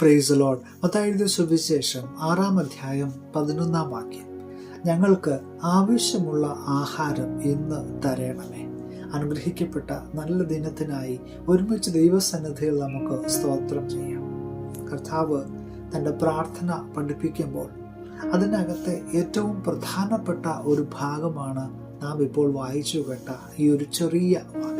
Price load അതായത് സുവിശേഷം ആറാം അധ്യായം പതിനൊന്നാം വാക്യം. ഞങ്ങൾക്ക് ആവശ്യമുള്ള ആഹാരം ഇന്ന് തരണമേ. അനുഗ്രഹിക്കപ്പെട്ട നല്ല ദിനത്തിനായി ഒരുമിച്ച് ദൈവസന്നിധിയിൽ നമുക്ക് സ്തോത്രം ചെയ്യാം. കർത്താവ് തന്റെ പ്രാർത്ഥന പഠിപ്പിക്കുമ്പോൾ അതിനകത്തെ ഏറ്റവും പ്രധാനപ്പെട്ട ഒരു ഭാഗമാണ് നാം ഇപ്പോൾ വായിച്ചു കേട്ട ഈ ഒരു ചെറിയ വാക്യം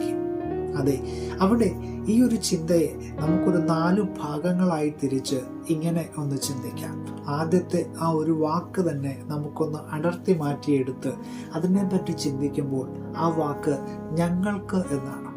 അതെ അവിടെ ഈ ഒരു ചിന്തയെ നമുക്കൊരു നാല് ഭാഗങ്ങളായി തിരിച്ച് ഇങ്ങനെ ഒന്ന് ചിന്തിക്കാം. ആദ്യത്തെ ആ ഒരു വാക്ക് തന്നെ നമുക്കൊന്ന് അടർത്തി മാറ്റിയെടുത്ത് അതിനെപ്പറ്റി ചിന്തിക്കുമ്പോൾ ആ വാക്ക് ഞങ്ങൾക്ക് എന്നാണ്?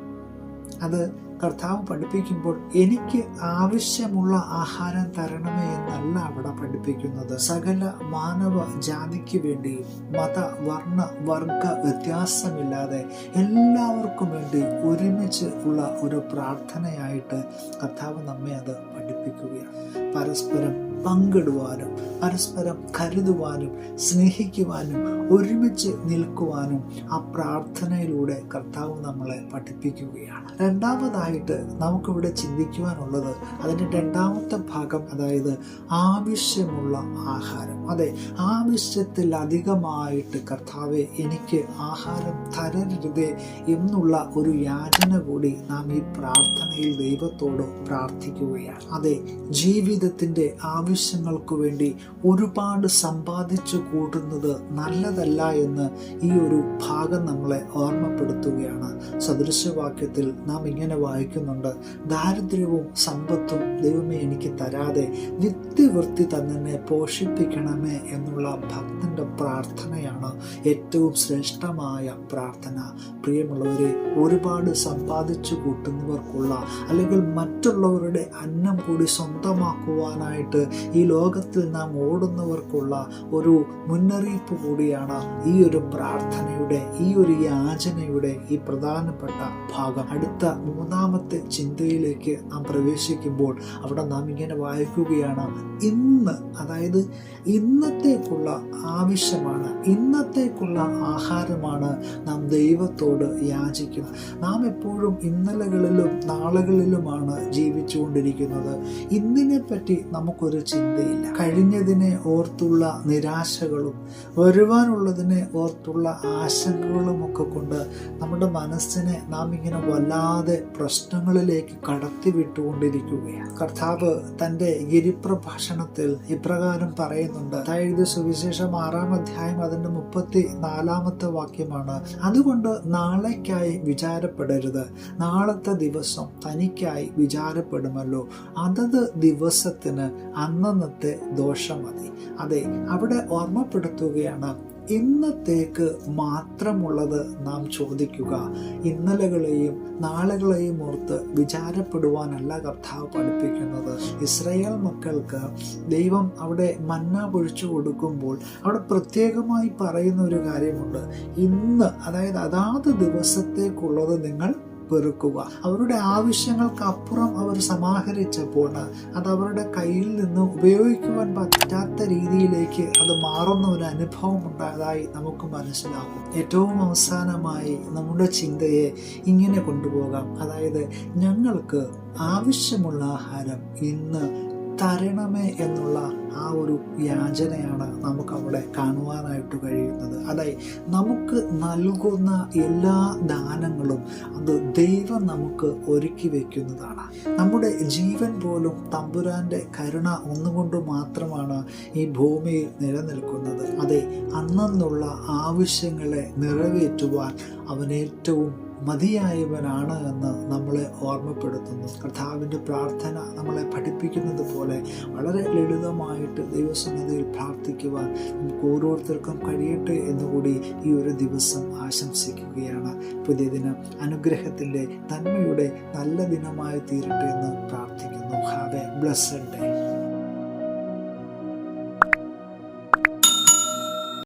അത് കർത്താവ് പഠിപ്പിക്കുമ്പോൾ എനിക്ക് ആവശ്യമുള്ള ആഹാരം തരണമേ എന്നല്ല അവിടെ പഠിപ്പിക്കുന്നത്. സകല മാനവ ജാതിക്ക് വേണ്ടി മത വർണ വർഗ വ്യത്യാസമില്ലാതെ എല്ലാവർക്കും വേണ്ടി ഒരുമിച്ച് ഉള്ള ഒരു പ്രാർത്ഥനയായിട്ട് കർത്താവ് നമ്മെ അത് പഠിപ്പിക്കുകയാണ്. പരസ്പരം പങ്കിടുവാനും പരസ്പരം കരുതുവാനും സ്നേഹിക്കുവാനും ഒരുമിച്ച് നിൽക്കുവാനും ആ പ്രാർത്ഥനയിലൂടെ കർത്താവ് നമ്മളെ പഠിപ്പിക്കുകയാണ്. രണ്ടാമതായിട്ട് നമുക്കിവിടെ ചിന്തിക്കുവാനുള്ളത് അതിന്റെ രണ്ടാമത്തെ ഭാഗം അതായത് ആവശ്യമുള്ള ആഹാരം. അതെ ആവശ്യത്തിൽ അധികമായിട്ട് കർത്താവെ എനിക്ക് ആഹാരം തരരുതേ എന്നുള്ള ഒരു യാചന കൂടി നാം ഈ പ്രാർത്ഥനയിൽ ദൈവത്തോട് പ്രാർത്ഥിക്കുകയാണ്. അതെ ജീവിതത്തിന്റെ ആവശ്യങ്ങൾക്ക് വേണ്ടി ഒരുപാട് സമ്പാദിച്ചു കൂട്ടുന്നത് നല്ലതല്ല എന്ന് ഈ ഒരു ഭാഗം നമ്മളെ ഓർമ്മപ്പെടുത്തുകയാണ്. സദൃശവാക്യത്തിൽ നാം ഇങ്ങനെ വായിക്കുന്നുണ്ട്. ദാരിദ്ര്യവും സമ്പത്തും ദൈവമേ എനിക്ക് തരാതെ നിത്യവൃത്തി തന്നെ പോഷിപ്പിക്കണമേ എന്നുള്ള ഭക്തന്റെ പ്രാർത്ഥനയാണ് ഏറ്റവും ശ്രേഷ്ഠമായ പ്രാർത്ഥന. പ്രിയമുള്ളവരെ ഒരുപാട് സമ്പാദിച്ചു കൂട്ടുന്നവർക്കുള്ള അല്ലെങ്കിൽ മറ്റുള്ളവരുടെ അന്നം കൂടി സ്വന്തമാക്കുവാനായിട്ട് ഈ ലോകത്തിൽ നാം ഓടുന്നവർക്കുള്ള ഒരു മുന്നറിയിപ്പ് കൂടിയാണ് ഈ ഒരു പ്രാർത്ഥനയുടെ ഈ ഒരു യാചനയുടെ ഈ പ്രധാനപ്പെട്ട ഭാഗം. അടുത്ത മൂന്നാമത്തെ ചിന്തയിലേക്ക് നാം പ്രവേശിക്കുമ്പോൾ അവിടെ നാം ഇങ്ങനെ വായിക്കുകയാണ്. ഇന്ന് അതായത് ഇന്നത്തേക്കുള്ള ആവശ്യമാണ് ഇന്നത്തേക്കുള്ള ആഹാരമാണ് നാം ദൈവത്തോട് യാചിക്കുന്നത് നാം എപ്പോഴും ഇന്നലകളിലും നാളുകളിലുമാണ് ജീവിച്ചുകൊണ്ടിരിക്കുന്നത്. ഇന്നിനെ പറ്റി നമുക്കൊരു ചിന്തയില്ല. കഴിഞ്ഞതിനെ ഓർത്തുള്ള നിരാശകളും വരുവാനുള്ളതിനെ ഓർത്തുള്ള ആശങ്കകളും ഒക്കെ കൊണ്ട് നമ്മുടെ മനസ്സിനെ നാം ഇങ്ങനെ വല്ലാതെ പ്രശ്നങ്ങളിലേക്ക് കടത്തിവിട്ടുകൊണ്ടിരിക്കുകയാണ്. കർത്താവ് തന്റെ ഗിരിപ്രഭാഷണത്തിൽ ഇപ്രകാരം പറയുന്നുണ്ട്. അതായത് സുവിശേഷം ആറാം അധ്യായം അതിന്റെ മുപ്പത്തി നാലാമത്തെ വാക്യമാണ് അതുകൊണ്ട് നാളേക്കായി വിചാരപ്പെടരുത്. നാളത്തെ ദിവസം തനിക്കായി വിചാരപ്പെടുമല്ലോ. അതത് ദിവസത്തിന് അന്നന്നത്തെ ദോഷം മതി. അതെ അവിടെ ഓർമ്മപ്പെടുത്തുകയാണ് ഇന്നത്തേക്ക് മാത്രമുള്ളത് നാം ചോദിക്കുക. ഇന്നലകളെയും നാളുകളെയും ഓർത്ത് വിചാരപ്പെടുവാനല്ല കർത്താവ് പഠിപ്പിക്കുന്നത്. ഇസ്രയേൽ മക്കൾക്ക് ദൈവം അവിടെ മന്ന പൊഴിച്ചു കൊടുക്കുമ്പോൾ അവിടെ പ്രത്യേകമായി പറയുന്ന ഒരു കാര്യമുണ്ട്. ഇന്ന് അതായത് അതാത് ദിവസത്തേക്കുള്ളത് നിങ്ങൾ പെറുക്കുക അവരുടെ ആവശ്യങ്ങൾക്ക് അപ്പുറം അവർ സമാഹരിച്ചപ്പോൾ അത് അവരുടെ കയ്യിൽ നിന്ന് ഉപയോഗിക്കുവാൻ പറ്റാത്ത രീതിയിലേക്ക് അത് മാറുന്ന ഒരു അനുഭവം ഉണ്ടായതായി നമുക്ക് മനസ്സിലാകും. ഏറ്റവും അവസാനമായി നമ്മുടെ ചിന്തയെ ഇങ്ങനെ കൊണ്ടുപോകാം. അതായത് ഞങ്ങൾക്ക് ആവശ്യമുള്ള ആഹാരം ഇന്ന് തരണമേ എന്നുള്ള ആ ഒരു യാചനയാണ് നമുക്കവിടെ കാണുവാനായിട്ട് കഴിയുന്നത്. അതായത് നമുക്ക് നൽകുന്ന എല്ലാ ദാനങ്ങളും അത് ദൈവം നമുക്ക് ഒരുക്കി വയ്ക്കുന്നതാണ് നമ്മുടെ ജീവൻ പോലും തമ്പുരാന്റെ കരുണ ഒന്നുകൊണ്ട് മാത്രമാണ് ഈ ഭൂമിയിൽ നിലനിൽക്കുന്നത്. അതെ അന്നുള്ള ആവശ്യങ്ങളെ നിറവേറ്റുവാൻ അവൻ ഏറ്റവും മതിയായവനാണ് എന്ന് നമ്മളെ ഓർമ്മപ്പെടുത്തുന്നു. കർത്താവിന്റെ പ്രാർത്ഥന നമ്മളെ പഠിപ്പിക്കുന്നത് പോലെ വളരെ ലളിതമായിട്ട് ദൈവസന്നിധിയിൽ പ്രാർത്ഥിക്കുവാൻ നമുക്ക് ഓരോരുത്തർക്കും കഴിയട്ടെ എന്നുകൂടി ഈ ഒരു ദിവസം ആശംസിക്കുകയാണ്. പുതിയ ദിനം അനുഗ്രഹത്തിന്റെ നന്മയുടെ നല്ല ദിനമായി തീരട്ടെ എന്ന് പ്രാർത്ഥിക്കുന്നു. Have A blessed day